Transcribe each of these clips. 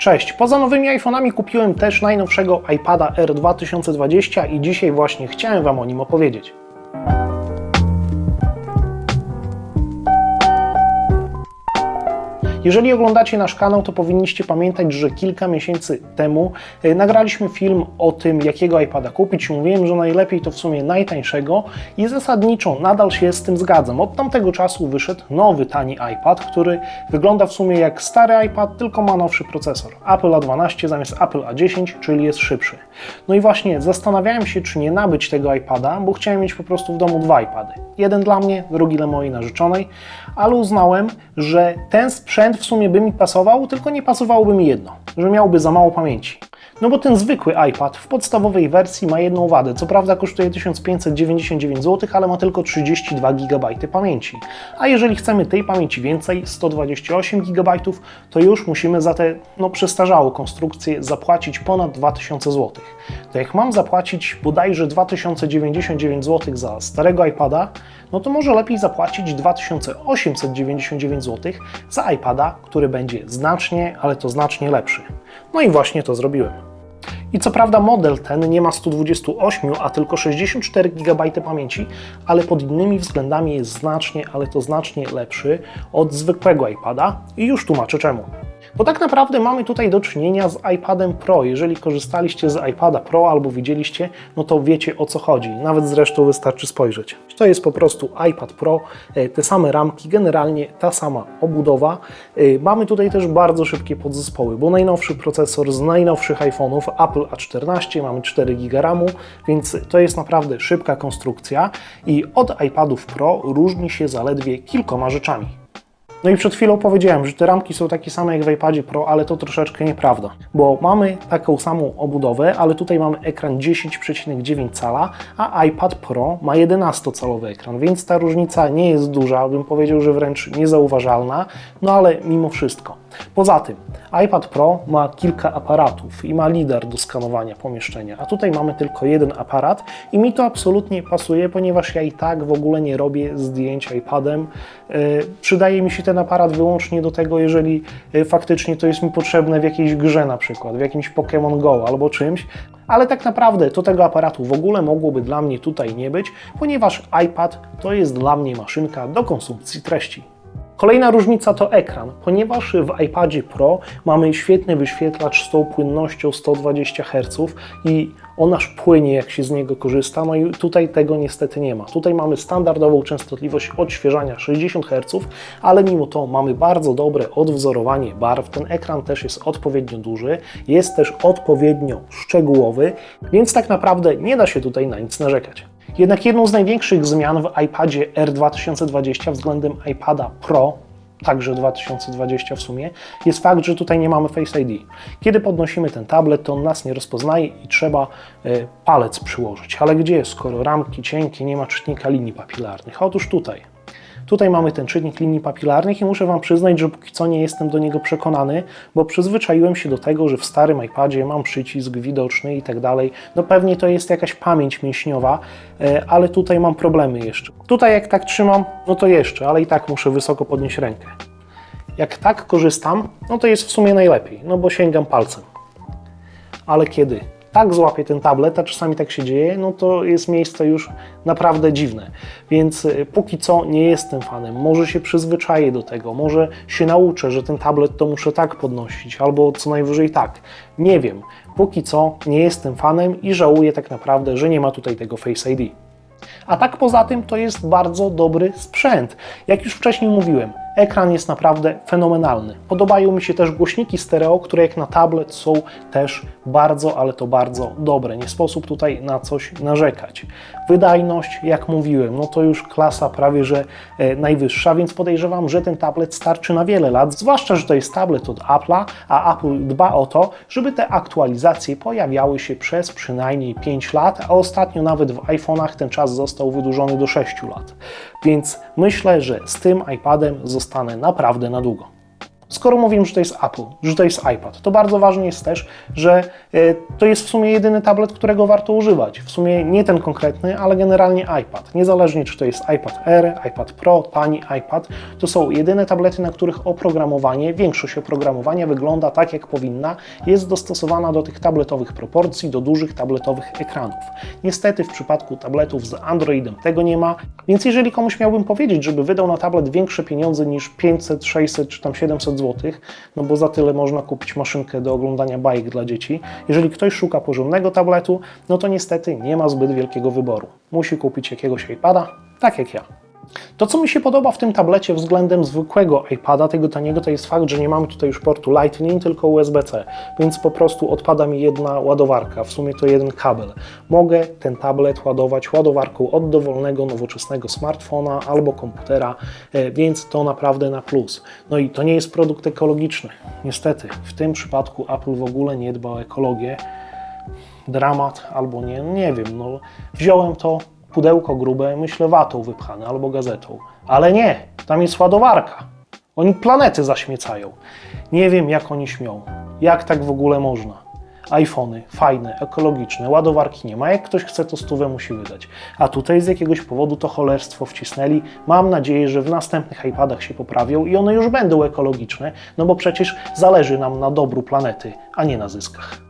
Cześć, poza nowymi iPhone'ami kupiłem też najnowszego iPada R 2020 i dzisiaj właśnie chciałem Wam o nim opowiedzieć. Jeżeli oglądacie nasz kanał, to powinniście pamiętać, że kilka miesięcy temu e, nagraliśmy film o tym, jakiego iPada kupić. Mówiłem, że najlepiej to w sumie najtańszego i zasadniczo nadal się z tym zgadzam. Od tamtego czasu wyszedł nowy, tani iPad, który wygląda w sumie jak stary iPad, tylko ma nowszy procesor. Apple A12 zamiast Apple A10, czyli jest szybszy. No i właśnie zastanawiałem się, czy nie nabyć tego iPada, bo chciałem mieć po prostu w domu dwa iPady. Jeden dla mnie, drugi dla mojej narzeczonej, ale uznałem, że ten sprzęt w sumie by mi pasował, tylko nie pasowałoby mi jedno, że miałby za mało pamięci. No bo ten zwykły iPad w podstawowej wersji ma jedną wadę. Co prawda kosztuje 1599 zł, ale ma tylko 32 GB pamięci. A jeżeli chcemy tej pamięci więcej, 128 GB, to już musimy za tę no, przestarzałą konstrukcję zapłacić ponad 2000 zł. To jak mam zapłacić bodajże 2099 zł za starego iPada, no to może lepiej zapłacić 2899 zł za iPada, który będzie znacznie, ale to znacznie lepszy. No i właśnie to zrobiłem. I co prawda model ten nie ma 128, a tylko 64 GB pamięci, ale pod innymi względami jest znacznie, ale to znacznie lepszy od zwykłego iPada i już tłumaczę czemu. Bo tak naprawdę mamy tutaj do czynienia z iPadem Pro. Jeżeli korzystaliście z iPada Pro albo widzieliście, no to wiecie o co chodzi. Nawet zresztą wystarczy spojrzeć. To jest po prostu iPad Pro, e, te same ramki, generalnie ta sama obudowa. E, Mamy tutaj też bardzo szybkie podzespoły, bo najnowszy procesor z najnowszych iPhone'ów Apple A14, mamy 4 GB RAMu, więc to jest naprawdę szybka konstrukcja i od iPadów Pro różni się zaledwie kilkoma rzeczami. No i przed chwilą powiedziałem, że te ramki są takie same jak w iPadzie Pro, ale to troszeczkę nieprawda, bo mamy taką samą obudowę, ale tutaj mamy ekran 10,9 cala, a iPad Pro ma 11-calowy ekran, więc ta różnica nie jest duża, bym powiedział, że wręcz niezauważalna, no ale mimo wszystko. Poza tym, iPad Pro ma kilka aparatów i ma lider do skanowania pomieszczenia, a tutaj mamy tylko jeden aparat i mi to absolutnie pasuje, ponieważ ja i tak w ogóle nie robię zdjęć iPadem. Yy, przydaje mi się ten aparat wyłącznie do tego, jeżeli yy, faktycznie to jest mi potrzebne w jakiejś grze na przykład, w jakimś Pokémon Go albo czymś, ale tak naprawdę to tego aparatu w ogóle mogłoby dla mnie tutaj nie być, ponieważ iPad to jest dla mnie maszynka do konsumpcji treści. Kolejna różnica to ekran, ponieważ w iPadzie Pro mamy świetny wyświetlacz z tą płynnością 120 Hz i on aż płynie, jak się z niego korzysta, no i tutaj tego niestety nie ma. Tutaj mamy standardową częstotliwość odświeżania 60 Hz, ale mimo to mamy bardzo dobre odwzorowanie barw. Ten ekran też jest odpowiednio duży, jest też odpowiednio szczegółowy, więc tak naprawdę nie da się tutaj na nic narzekać. Jednak jedną z największych zmian w iPadzie R 2020 względem iPada Pro, także 2020 w sumie, jest fakt, że tutaj nie mamy Face ID. Kiedy podnosimy ten tablet, to on nas nie rozpoznaje i trzeba y, palec przyłożyć. Ale gdzie, skoro ramki cienkie, nie ma czytnika linii papilarnych? Otóż tutaj. Tutaj mamy ten czytnik linii papilarnych i muszę Wam przyznać, że póki co nie jestem do niego przekonany, bo przyzwyczaiłem się do tego, że w starym iPadzie mam przycisk widoczny i tak dalej. No pewnie to jest jakaś pamięć mięśniowa, e, ale tutaj mam problemy jeszcze. Tutaj jak tak trzymam, no to jeszcze, ale i tak muszę wysoko podnieść rękę. Jak tak korzystam, no to jest w sumie najlepiej, no bo sięgam palcem. Ale kiedy tak złapię ten tablet, a czasami tak się dzieje, no to jest miejsce już naprawdę dziwne. Więc y, póki co nie jestem fanem. Może się przyzwyczaję do tego, może się nauczę, że ten tablet to muszę tak podnosić, albo co najwyżej tak. Nie wiem. Póki co nie jestem fanem i żałuję tak naprawdę, że nie ma tutaj tego Face ID. A tak poza tym to jest bardzo dobry sprzęt. Jak już wcześniej mówiłem, ekran jest naprawdę fenomenalny. Podobają mi się też głośniki stereo, które jak na tablet są też bardzo, ale to bardzo dobre. Nie sposób tutaj na coś narzekać. Wydajność, jak mówiłem, no to już klasa prawie że e, najwyższa, więc podejrzewam, że ten tablet starczy na wiele lat, zwłaszcza, że to jest tablet od Apple'a, a Apple dba o to, żeby te aktualizacje pojawiały się przez przynajmniej 5 lat, a ostatnio nawet w iPhone'ach ten czas został wydłużony do 6 lat. Więc myślę, że z tym iPadem zostanę naprawdę na długo. Skoro mówimy, że to jest Apple, że to jest iPad, to bardzo ważne jest też, że e, to jest w sumie jedyny tablet, którego warto używać. W sumie nie ten konkretny, ale generalnie iPad. Niezależnie czy to jest iPad Air, iPad Pro, tani iPad, to są jedyne tablety, na których oprogramowanie, większość oprogramowania wygląda tak, jak powinna, jest dostosowana do tych tabletowych proporcji, do dużych tabletowych ekranów. Niestety w przypadku tabletów z Androidem tego nie ma, więc jeżeli komuś miałbym powiedzieć, żeby wydał na tablet większe pieniądze niż 500, 600 czy tam 700 zł, no bo za tyle można kupić maszynkę do oglądania bajek dla dzieci. Jeżeli ktoś szuka porządnego tabletu, no to niestety nie ma zbyt wielkiego wyboru. Musi kupić jakiegoś iPada, tak jak ja. To, co mi się podoba w tym tablecie względem zwykłego iPada, tego taniego, to jest fakt, że nie mamy tutaj już portu Lightning, tylko USB-C, więc po prostu odpada mi jedna ładowarka, w sumie to jeden kabel. Mogę ten tablet ładować ładowarką od dowolnego, nowoczesnego smartfona albo komputera, e, więc to naprawdę na plus. No i to nie jest produkt ekologiczny. Niestety, w tym przypadku Apple w ogóle nie dba o ekologię. Dramat albo nie, nie wiem, no wziąłem to, pudełko grube, myślę watą wypchane albo gazetą. Ale nie, tam jest ładowarka. Oni planety zaśmiecają. Nie wiem, jak oni śmią. Jak tak w ogóle można? iPhony, fajne, ekologiczne, ładowarki nie ma. Jak ktoś chce, to stówę musi wydać. A tutaj z jakiegoś powodu to cholerstwo wcisnęli. Mam nadzieję, że w następnych iPadach się poprawią i one już będą ekologiczne, no bo przecież zależy nam na dobru planety, a nie na zyskach.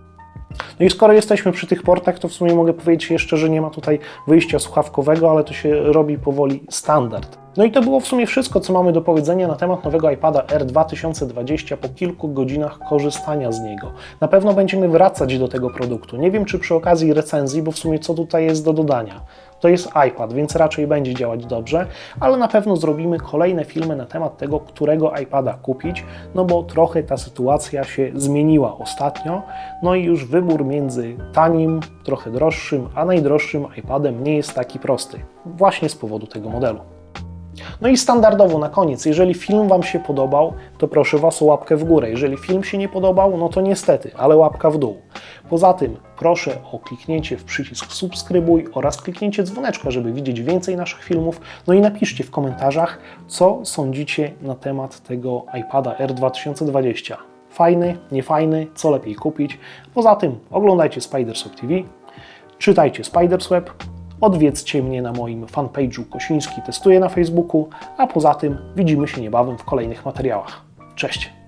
No i skoro jesteśmy przy tych portach, to w sumie mogę powiedzieć jeszcze, że nie ma tutaj wyjścia słuchawkowego, ale to się robi powoli standard. No i to było w sumie wszystko, co mamy do powiedzenia na temat nowego iPada R 2020 po kilku godzinach korzystania z niego. Na pewno będziemy wracać do tego produktu. Nie wiem, czy przy okazji recenzji, bo w sumie co tutaj jest do dodania. To jest iPad, więc raczej będzie działać dobrze, ale na pewno zrobimy kolejne filmy na temat tego, którego iPada kupić, no bo trochę ta sytuacja się zmieniła ostatnio, no i już wybór między tanim, trochę droższym, a najdroższym iPadem nie jest taki prosty, właśnie z powodu tego modelu. No i standardowo na koniec, jeżeli film Wam się podobał, to proszę Was o łapkę w górę. Jeżeli film się nie podobał, no to niestety, ale łapka w dół. Poza tym proszę o kliknięcie w przycisk subskrybuj oraz kliknięcie dzwoneczka, żeby widzieć więcej naszych filmów. No i napiszcie w komentarzach, co sądzicie na temat tego iPada R 2020. Fajny, niefajny, co lepiej kupić. Poza tym oglądajcie Spidersweb TV, czytajcie Spidersweb, Odwiedźcie mnie na moim fanpage'u Kosiński Testuje na Facebooku, a poza tym widzimy się niebawem w kolejnych materiałach. Cześć!